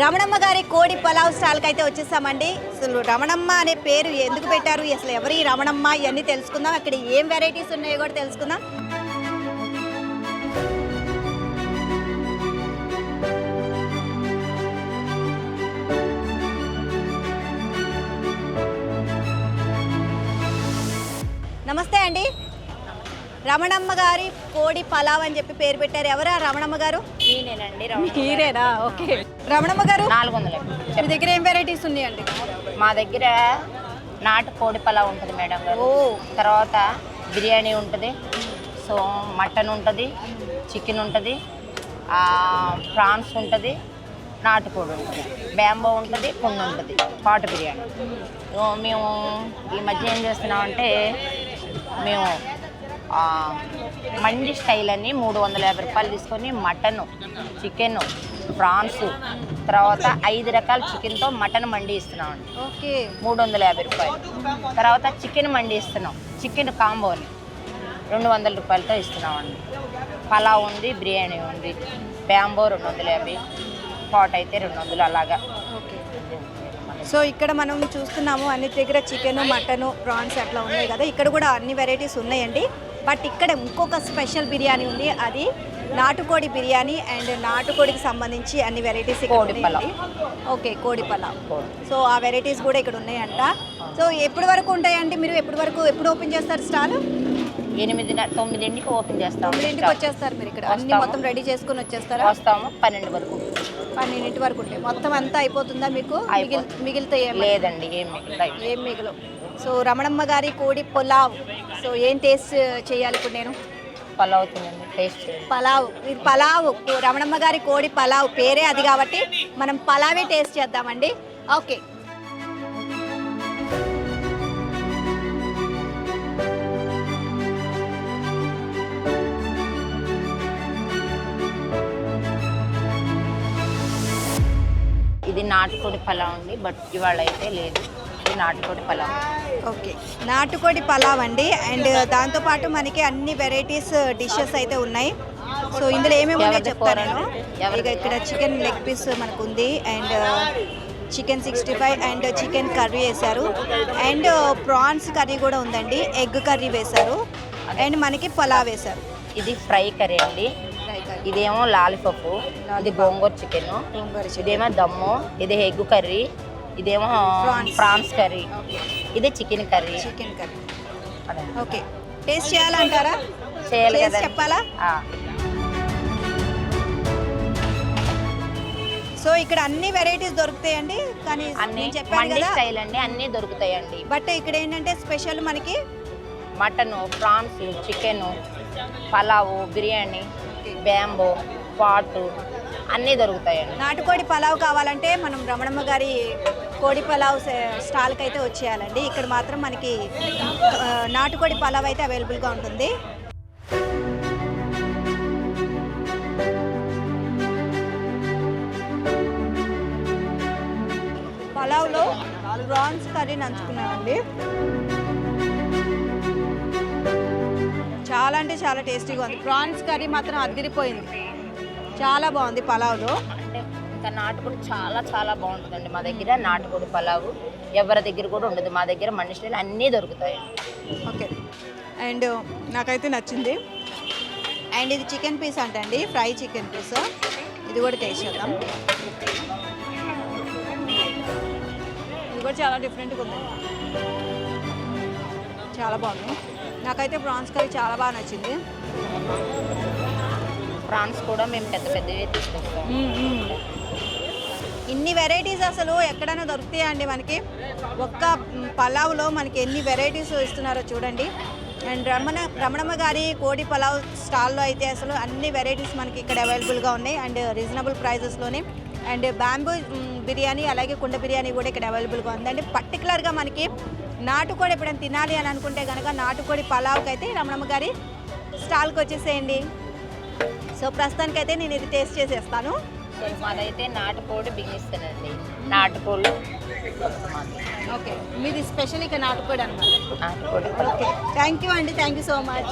రమణమ్మ గారి కోడి పలావ్ స్టాల్కి అయితే వచ్చేసామండి. అసలు రమణమ్మ అనే పేరు ఎందుకు పెట్టారు? అసలు ఎవరి రమణమ్మ? ఇవన్నీ తెలుసుకుందాం. అక్కడ ఏం వెరైటీస్ ఉన్నాయో కూడా తెలుసుకుందాం. నమస్తే అండి. రమణమ్మ గారి కోడి పలావ్ అని చెప్పి పేరు పెట్టారు. ఎవరా రమణమ్మ గారు? మీరేనా? ఓకే. రమణమ్మ గారు? నాలుగు వందలు మీ దగ్గర ఏం వెరైటీస్ ఉన్నాయండి? మా దగ్గర నాటు కోడి పలావ్ ఉంటుంది మేడం గారు. ఓ. తర్వాత బిర్యానీ ఉంటుంది. సో మటన్ ఉంటుంది. చికెన్ ఉంటుంది. ప్రాన్స్ ఉంటుంది. నాటుకోడి ఉంటుంది. బ్యాంబో ఉంటుంది. కొన్ని ఉంటుంది. పాటు బిర్యానీ. మేము ఈ మధ్య ఏం చేస్తున్నామంటే మేము మండి స్టైల్ అని మూడు వందల యాభై రూపాయలు తీసుకొని మటన్ చికెన్ ప్రాన్స్ తర్వాత ఐదు రకాల చికెన్తో మటన్ మండి ఇస్తున్నామండి. ఓకే. మూడు వందల యాభై రూపాయలు. తర్వాత చికెన్ మండి ఇస్తున్నాం. చికెన్ కాంబోని రెండు వందల రూపాయలతో ఇస్తున్నామండి. పలావ్ ఉంది బిర్యానీ ఉంది బ్యాంబో రెండు వందల యాభై పాట్ అయితే రెండు వందలు అలాగా. ఓకే. సో ఇక్కడ మనం చూస్తున్నాము అన్ని దగ్గర చికెన్ మటన్ ప్రాన్స్ అట్లా ఉన్నాయి కదా. ఇక్కడ కూడా అన్ని వెరైటీస్ ఉన్నాయండి. బట్ ఇక్కడ ఇంకొక స్పెషల్ బిర్యానీ ఉంది. అది నాటుకోడి బిర్యానీ అండ్ నాటుకోడికి సంబంధించి అన్ని వెరైటీస్ కోడి పలావ్. ఓకే కోడి పలావ్. సో ఆ వెరైటీస్ కూడా ఇక్కడ ఉన్నాయంట. సో ఎప్పటి వరకు ఉంటాయండి మీరు? ఎప్పటి వరకు ఎప్పుడు ఓపెన్ చేస్తారు స్టాల్? ఎనిమిది తొమ్మిదింటికి ఓపెన్ చేస్తాము తొమ్మిదింటికి వచ్చేస్తారు మీరు ఇక్కడ. అన్ని. మొత్తం రెడీ చేసుకొని వచ్చేస్తారా? వస్తాము పన్నెండు వరకు. పన్నెండింటి వరకు ఉంటాయి. మొత్తం అంతా అయిపోతుందా మీకు? మిగిలి. మిగిలితే లేదండి ఏం మిగులుతాయి ఏం మిగలవు. సో రమణమ్మ గారి కోడి పులావ్. సో ఏం టేస్ట్ చేయాలి ఇప్పుడు నేను? పలావ్ తినండి టేస్ట్ పలావ్ ఇది పలావ్ రమణమ్మ గారి కోడి పలావ్ పేరే అది కాబట్టి మనం పలావే టేస్ట్ చేద్దామండి. ఓకే. ఇది నాటుకోడి పలావ్ అండి బట్ ఇవాళ అయితే లేదు. నాటుకోడి పలావ్. ఓకే. నాటుకోడి పలావ్ అండి. అండ్ దాంతోపాటు మనకి అన్ని వెరైటీస్ డిషెస్ అయితే ఉన్నాయి. సో ఇందులో ఏమేమి ఉన్నాయో చెప్తాను నేను? ఇక ఇక్కడ చికెన్ లెగ్ పీస్ మనకు ఉంది and chicken sixty five and chicken curry వేశారు. అండ్ ప్రాన్స్ కర్రీ కూడా ఉందండి. ఎగ్ కర్రీ వేశారు. అండ్ మనకి పలావ్ వేశారు. ఇది ఫ్రై కర్రీ అండి. ఇదేమో లాలిపప్పు ఇది గోంగూర చికెన్. ఇదేమో దమ్ము. ఇది ఎగ్ కర్రీ. ఇదేమో. Prawns curry. ఇది chicken curry. Chicken curry. Okay. Taste చేయాలంటారా? చేయాలి చెప్పాలా? సో ఇక్కడ అన్ని వెరైటీస్ దొరుకుతాయండి కానీ అన్ని చెప్పాను మండి కదా. స్టైల్ అండి అన్నీ దొరుకుతాయండి. బట్ ఇక్కడ ఏంటంటే స్పెషల్ మనకి mutton prawns chicken pulao biryani bamboo పాటు అన్నీ దొరుకుతాయండి. నాటుకోడి పలావ్ కావాలంటే మనం రమణమ్మ గారి కోడి పలావ్ సే- స్టాల్కి అయితే వచ్చేయాలండి. ఇక్కడ మాత్రం మనకి నాటుకోడి పలావ్ అయితే అవైలబుల్గా ఉంటుంది. పలావ్లో ప్రాన్స్ కర్రీ నంచుకున్నానండి చాలా అంటే చాలా టేస్టీగా ఉంది. ప్రాన్స్ కర్రీ మాత్రం అదిరిపోయింది. చాలా బాగుంది పలావ్లో. ఇంకా నాటుకోడి చాలా చాలా బాగుంటుందండి మా దగ్గర. నాటుకోడి పలావు. ఎవరి దగ్గర కూడా ఉండదు. మా దగ్గర స్టైల్ అన్నీ దొరుకుతాయండి ఓకే. అండ్ నాకైతే నచ్చింది. అండ్ ఇది చికెన్ పీస్ అంటండి. Fry chicken piece. ఇది కూడా టేస్ట్ చేద్దాం ఇది కూడా చాలా డిఫరెంట్గా ఉంది. చాలా బాగుంది. నాకైతే ప్రాన్స్ కర్రీ చాలా బాగా నచ్చింది. ప్రాన్స్ కూడా మేము పెద్ద పెద్దవే తీసుకొస్తాం. ఇన్ని వెరైటీస్ అసలు ఎక్కడైనా దొరుకుతాయా అండి మనకి? ఒక్క పలావ్లో మనకి ఎన్ని వెరైటీస్ ఇస్తున్నారో చూడండి. అండ్ రమణ రమణమ్మ గారి కోడి పలావ్ స్టాల్లో అయితే అసలు అన్ని వెరైటీస్ మనకి ఇక్కడ అవైలబుల్గా ఉన్నాయి. అండ్ రీజనబుల్ ప్రైజెస్లోనే. అండ్ బ్యాంబూ బిర్యానీ అలాగే కుండ బిర్యానీ కూడా ఇక్కడ అవైలబుల్గా ఉందండి పర్టికులర్గా మనకి నాటుకోడి ఎప్పుడైనా తినాలి అని అనుకుంటే కనుక నాటుకోడి పలావ్కి అయితే రమణమ్మ గారి స్టాల్కి వచ్చేసేయండి. సో ప్రస్తుతానికైతే నేను ఇది టేస్ట్ చేసేస్తాను. సో మాదైతే నాటుకోడి బిగిస్తానండి నాటుకోళ్ళు. మాది. ఓకే. మీది స్పెషల్ ఇక నాటుకోడి అనమాట నాటుకోడి. ఓకే. థ్యాంక్ యూ అండి. Thank you so much.